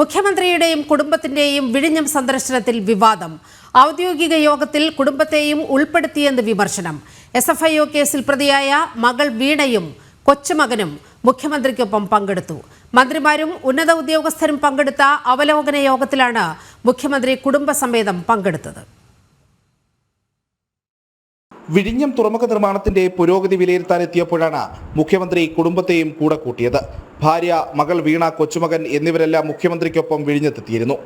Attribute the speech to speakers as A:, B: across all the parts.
A: മുഖ്യമന്ത്രിയുടെയും കുടുംബത്തിന്റെയും വിഴിഞ്ഞം സന്ദർശനത്തിൽ വിവാദം ഔദ്യോഗിക യോഗത്തിൽ കുടുംബത്തെയും ഉൾപ്പെടുത്തിയെന്ന് വിമർശനം എസ് എഫ് ഐ ഒ കേസിൽ പ്രതിയായ മകൾ വീണയും കൊച്ചുമകനും മുഖ്യമന്ത്രിക്കൊപ്പം പങ്കെടുത്തു മന്ത്രിമാരും ഉന്നത ഉദ്യോഗസ്ഥരും പങ്കെടുത്ത അവലോകന യോഗത്തിലാണ് മുഖ്യമന്ത്രി കുടുംബസമേതം പങ്കെടുത്തത്
B: വിഴിഞ്ഞം തുറമുഖ നിർമ്മാണത്തിന്റെ പുരോഗതി വിലയിരുത്താനെത്തിയപ്പോഴാണ് മുഖ്യമന്ത്രി കുടുംബത്തെയും കൂടെ കൂട്ടിയത് ഭാര്യ മകൾ വീണ കൊച്ചുമകൻ എന്നിവരെല്ലാം മുഖ്യമന്ത്രിക്കൊപ്പം വിഴിഞ്ഞെത്തിയിരുന്നു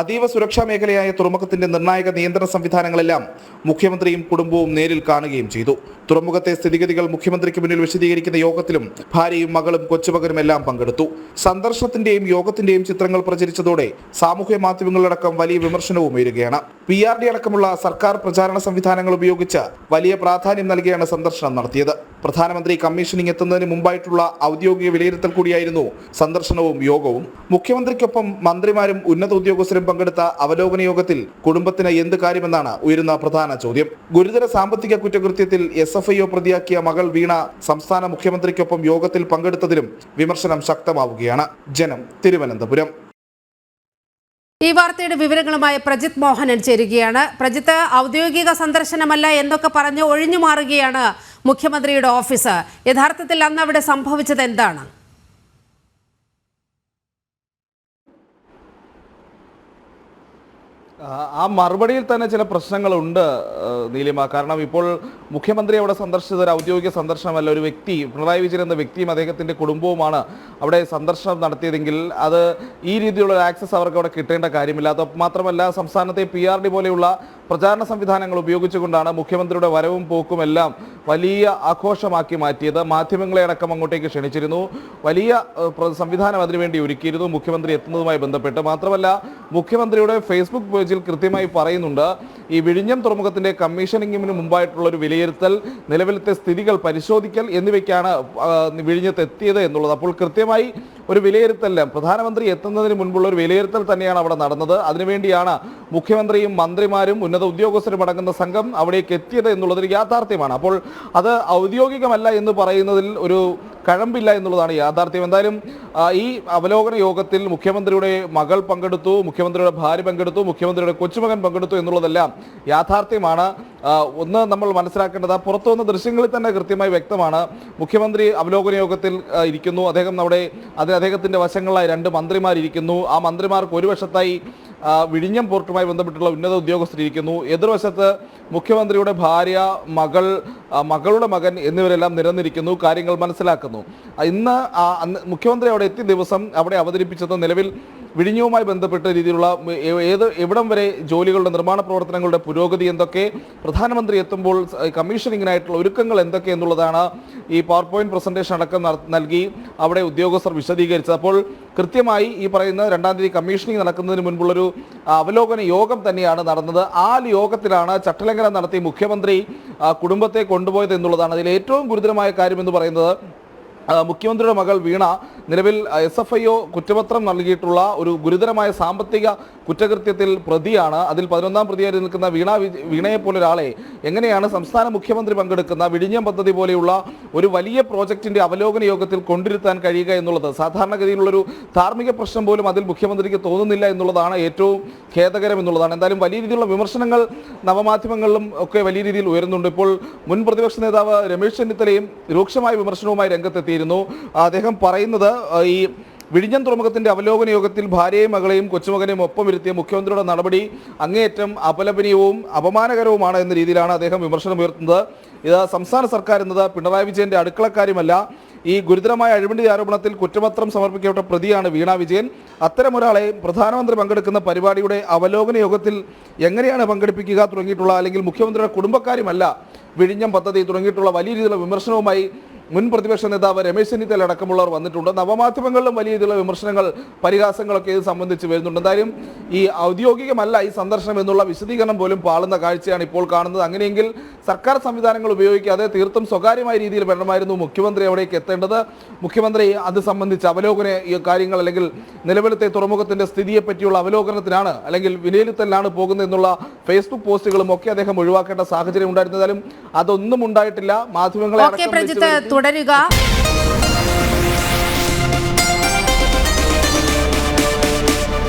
B: അതീവ സുരക്ഷാ മേഖലയായ തുറമുഖത്തിന്റെ നിർണായക നിയന്ത്രണ സംവിധാനങ്ങളെല്ലാം മുഖ്യമന്ത്രിയും കുടുംബവും നേരിൽ കാണുകയും ചെയ്തു തുറമുഖത്തെ സ്ഥിതിഗതികൾ മുഖ്യമന്ത്രിക്ക് മുന്നിൽ വിശദീകരിക്കുന്ന യോഗത്തിലും ഭാര്യയും മകളും കൊച്ചുമകനും എല്ലാം പങ്കെടുത്തു സന്ദർശനത്തിന്റെയും യോഗത്തിന്റെയും ചിത്രങ്ങൾ പ്രചരിച്ചതോടെ സാമൂഹ്യ മാധ്യമങ്ങളിലടക്കം വലിയ വിമർശനവും ഉയരുകയാണ് പി ആർ ഡി അടക്കമുള്ള സർക്കാർ പ്രചാരണ സംവിധാനങ്ങൾ ഉപയോഗിച്ച് വലിയ പ്രാധാന്യം നൽകിയാണ് സന്ദർശനം നടത്തിയത് പ്രധാനമന്ത്രി കമ്മീഷനിങ് എത്തുന്നതിന് മുമ്പായിട്ടുള്ള ഔദ്യോഗിക വിലയിരുത്തൽ കൂടിയായിരുന്നു സന്ദർശനവും യോഗവും മുഖ്യമന്ത്രിക്കൊപ്പം മന്ത്രിമാരും ഉന്നത ഉദ്യോഗസ്ഥരും പങ്കെടുത്ത അവലോകന യോഗത്തിൽ കുടുംബത്തിന് എന്ത് കാര്യമെന്നാണ് ഉയരുന്ന പ്രധാന ചോദ്യം ഗുരുതര സാമ്പത്തിക കുറ്റകൃത്യത്തിൽ എസ് എഫ് ഐ പ്രതിയാക്കിയ മകൾ വീണ സംസ്ഥാന മുഖ്യമന്ത്രിക്കൊപ്പം യോഗത്തിൽ പങ്കെടുത്തതിലും വിമർശനം ശക്തമാവുകയാണ് ജനം തിരുവനന്തപുരം
A: ഈ വാർത്തയുടെ വിവരങ്ങളുമായി പ്രജിത് മോഹനൻ ചേരുകയാണ് പ്രജിത്ത് ഔദ്യോഗിക സന്ദർശനമല്ല എന്നൊക്കെ പറഞ്ഞ് ഒഴിഞ്ഞു മാറുകയാണ് മുഖ്യമന്ത്രിയുടെ ഓഫീസ് യഥാർത്ഥത്തിൽ അന്ന് അവിടെ സംഭവിച്ചത് എന്താണ്
C: ആ മറുപടിയിൽ തന്നെ ചില പ്രശ്നങ്ങളുണ്ട് നീലിമ കാരണം ഇപ്പോൾ മുഖ്യമന്ത്രി അവിടെ സന്ദർശിച്ചത് ഒരു ഔദ്യോഗിക സന്ദർശനമല്ല ഒരു വ്യക്തി പിണറായി വിജയൻ എന്ന വ്യക്തിയും അദ്ദേഹത്തിൻ്റെ കുടുംബവുമാണ് അവിടെ സന്ദർശനം നടത്തിയതെങ്കിൽ അത് ഈ രീതിയിലുള്ള ആക്സസ് അവർക്ക് അവിടെ കിട്ടേണ്ട കാര്യമില്ല അത് മാത്രമല്ല സംസ്ഥാനത്തെ പി പോലെയുള്ള പ്രചാരണ സംവിധാനങ്ങൾ ഉപയോഗിച്ചുകൊണ്ടാണ് മുഖ്യമന്ത്രിയുടെ വരവും പോക്കുമെല്ലാം വലിയ ആഘോഷമാക്കി മാറ്റിയത് മാധ്യമങ്ങളെ അടക്കം അങ്ങോട്ടേക്ക് ക്ഷണിച്ചിരുന്നു വലിയ സംവിധാനം അതിനുവേണ്ടി ഒരുക്കിയിരുന്നു മുഖ്യമന്ത്രി എത്തുന്നതുമായി ബന്ധപ്പെട്ട് മാത്രമല്ല മുഖ്യമന്ത്രിയുടെ ഫേസ്ബുക്ക് പേജിൽ കൃത്യമായി പറയുന്നുണ്ട് ഈ വിഴിഞ്ഞം തുറമുഖത്തിന്റെ കമ്മീഷനിങ്ങിന് മുമ്പായിട്ടുള്ള ഒരു വിലയിരുത്തൽ നിലവിലത്തെ സ്ഥിതികൾ പരിശോധിക്കൽ എന്നിവയ്ക്കാണ് വിഴിഞ്ഞത്ത് എത്തിയത് എന്നുള്ളത് അപ്പോൾ കൃത്യമായി ഒരു വിലയിരുത്തലിന് പ്രധാനമന്ത്രി എത്തുന്നതിന് മുൻപുള്ള ഒരു വിലയിരുത്തൽ തന്നെയാണ് അവിടെ നടന്നത് അതിനുവേണ്ടിയാണ് മുഖ്യമന്ത്രിയും മന്ത്രിമാരും ഉന്നത ഉദ്യോഗസ്ഥരും അടങ്ങുന്ന സംഘം അവിടേക്ക് എത്തിയത് എന്നുള്ളത് യാഥാർത്ഥ്യമാണ് അപ്പോൾ അത് ഔദ്യോഗികമല്ല എന്ന് പറയുന്നതിൽ ഒരു കഴമ്പില്ല എന്നുള്ളതാണ് യാഥാർത്ഥ്യം എന്തായാലും ഈ അവലോകന യോഗത്തിൽ മുഖ്യമന്ത്രിയുടെ മകൾ പങ്കെടുത്തു മുഖ്യമന്ത്രിയുടെ ഭാര്യ പങ്കെടുത്തു മുഖ്യമന്ത്രിയുടെ കൊച്ചുമകൻ പങ്കെടുത്തു എന്നുള്ളതെല്ലാം യാഥാർത്ഥ്യമാണ് ഒന്ന് നമ്മൾ മനസ്സിലാക്കേണ്ടത് പുറത്തു വന്ന ദൃശ്യങ്ങളിൽ തന്നെ കൃത്യമായി വ്യക്തമാണ് മുഖ്യമന്ത്രി അവലോകന യോഗത്തിൽ ഇരിക്കുന്നു അദ്ദേഹം നമ്മുടെ അദ്ദേഹത്തിൻ്റെ വശങ്ങളായി രണ്ട് മന്ത്രിമാരിയ്ക്കുന്നു ആ മന്ത്രിമാർക്ക് ഒരു വശത്തായി വിഴിഞ്ഞം പോർട്ടുമായി ബന്ധപ്പെട്ടുള്ള ഉന്നത ഉദ്യോഗസ്ഥരിരിക്കുന്നു എതിർവശത്ത് മുഖ്യമന്ത്രിയുടെ ഭാര്യ മകൾ മകളുടെ മകൻ എന്നിവരെല്ലാം നിരന്നിരിക്കുന്നു കാര്യങ്ങൾ മനസ്സിലാക്കുന്നു ഇന്ന് മുഖ്യമന്ത്രി അവിടെ എത്തിയ ദിവസം അവിടെ അവതരിപ്പിച്ചത് നിലവിൽ വിഴിഞ്ഞവുമായി ബന്ധപ്പെട്ട രീതിയിലുള്ള ഏത് എവിടം വരെ ജോലികളുടെ നിർമ്മാണ പ്രവർത്തനങ്ങളുടെ പുരോഗതി എന്തൊക്കെ പ്രധാനമന്ത്രി എത്തുമ്പോൾ കമ്മീഷനിങ്ങിനായിട്ടുള്ള ഒരുക്കങ്ങൾ എന്തൊക്കെ എന്നുള്ളതാണ് ഈ പവർ പോയിന്റ് പ്രസന്റേഷൻ അടക്കം നൽകി അവിടെ ഉദ്യോഗസ്ഥർ വിശദീകരിച്ചത് അപ്പോൾ കൃത്യമായി ഈ പറയുന്ന രണ്ടാം തീയതി കമ്മീഷനിങ് നടക്കുന്നതിന് മുൻപുള്ളൊരു അവലോകന യോഗം തന്നെയാണ് നടന്നത് ആ യോഗത്തിലാണ് ചട്ടലംഘനം നടത്തി മുഖ്യമന്ത്രി കുടുംബത്തെ കൊണ്ടുപോയത് എന്നുള്ളതാണ് അതിൽ ഏറ്റവും ഗുരുതരമായ കാര്യം എന്ന് പറയുന്നത് മുഖ്യമന്ത്രിയുടെ മകൾ വീണ നിലവിൽ എസ് എഫ് ഐ ഒ കുറ്റപത്രം നൽകിയിട്ടുള്ള ഒരു ഗുരുതരമായ സാമ്പത്തിക കുറ്റകൃത്യത്തിൽ പ്രതിയാണ് അതിൽ പതിനൊന്നാം പ്രതിയായി നിൽക്കുന്ന വീണ വീണയെ പോലൊരാളെ എങ്ങനെയാണ് സംസ്ഥാന മുഖ്യമന്ത്രി പങ്കെടുക്കുന്ന വിഴിഞ്ഞം പദ്ധതി പോലെയുള്ള ഒരു വലിയ പ്രോജക്റ്റിന്റെ അവലോകന യോഗത്തിൽ കൊണ്ടിരുത്താൻ കഴിയുക എന്നുള്ളത് സാധാരണഗതിയിലുള്ളൊരു ധാർമ്മിക പ്രശ്നം പോലും അതിൽ മുഖ്യമന്ത്രിക്ക് തോന്നുന്നില്ല എന്നുള്ളതാണ് ഏറ്റവും ഖേദകരം എന്നുള്ളതാണ് എന്തായാലും വലിയ രീതിയിലുള്ള വിമർശനങ്ങൾ നവമാധ്യമങ്ങളിലും ഒക്കെ വലിയ രീതിയിൽ ഉയരുന്നുണ്ട് ഇപ്പോൾ മുൻ പ്രതിപക്ഷ നേതാവ് രമേശ് ചെന്നിത്തലയും രൂക്ഷമായ വിമർശനവുമായി രംഗത്തെത്തിയിരുന്നു അദ്ദേഹം പറയുന്നത് ഈ വിഴിഞ്ഞം തുറമുഖത്തിന്റെ അവലോകന യോഗത്തിൽ ഭാര്യയും മകളെയും കൊച്ചുമകനെയും ഒപ്പം ഇരുത്തിയ മുഖ്യമന്ത്രിയുടെ നടപടി അങ്ങേയറ്റം അപലപനീയവും അപമാനകരവുമാണ് എന്ന രീതിയിലാണ് അദ്ദേഹം വിമർശനം ഉയർത്തുന്നത് ഇത് സംസ്ഥാന സർക്കാർ എന്നത് പിണറായി വിജയന്റെ അടുക്കളക്കാരുമല്ല ഈ ഗുരുതരമായ അഴിമതി ആരോപണത്തിൽ കുറ്റപത്രം സമർപ്പിക്കപ്പെട്ട പ്രതിയാണ് വീണ വിജയൻ അത്തരമൊരാളെ പ്രധാനമന്ത്രി പങ്കെടുക്കുന്ന പരിപാടിയുടെ അവലോകന യോഗത്തിൽ എങ്ങനെയാണ് പങ്കെടുപ്പിക്കുക തുടങ്ങിയിട്ടുള്ള അല്ലെങ്കിൽ മുഖ്യമന്ത്രിയുടെ കുടുംബക്കാരുമല്ല വിഴിഞ്ഞം പദ്ധതി തുടങ്ങിയിട്ടുള്ള വലിയ രീതിയിലുള്ള വിമർശനവുമായി മുൻ പ്രതിപക്ഷ നേതാവ് രമേശ് ചെന്നിത്തല അടക്കമുള്ളവർ വന്നിട്ടുണ്ട് നവമാധ്യമങ്ങളിലും വലിയ രീതിയിലുള്ള വിമർശനങ്ങൾ പരിഹാസങ്ങളൊക്കെ ഇത് സംബന്ധിച്ച് വരുന്നുണ്ട് എന്തായാലും ഈ ഔദ്യോഗികമല്ല ഈ സന്ദർശനം എന്നുള്ള വിശദീകരണം പോലും പാളുന്ന കാഴ്ചയാണ് ഇപ്പോൾ കാണുന്നത് അങ്ങനെയെങ്കിൽ സർക്കാർ സംവിധാനങ്ങൾ ഉപയോഗിക്കാതെ തീർത്തും സ്വകാര്യമായ രീതിയിൽ വേണമായിരുന്നു മുഖ്യമന്ത്രി അവിടേക്ക് എത്തേണ്ടത് മുഖ്യമന്ത്രി അത് സംബന്ധിച്ച് അവലോകന ഈ കാര്യങ്ങൾ അല്ലെങ്കിൽ നിലവിലത്തെ തുറമുഖത്തിന്റെ സ്ഥിതിയെപ്പറ്റിയുള്ള പറ്റിയുള്ള അവലോകനത്തിനാണ് അല്ലെങ്കിൽ വിലയിരുത്തലിനാണ് പോകുന്നതെന്നുള്ള ഫേസ്ബുക്ക് പോസ്റ്റുകളും ഒക്കെ അദ്ദേഹം ഒഴിവാക്കേണ്ട സാഹചര്യം ഉണ്ടായിരുന്നതാലും അതൊന്നും ഉണ്ടായിട്ടില്ല മാധ്യമങ്ങളെ
A: തുടരുക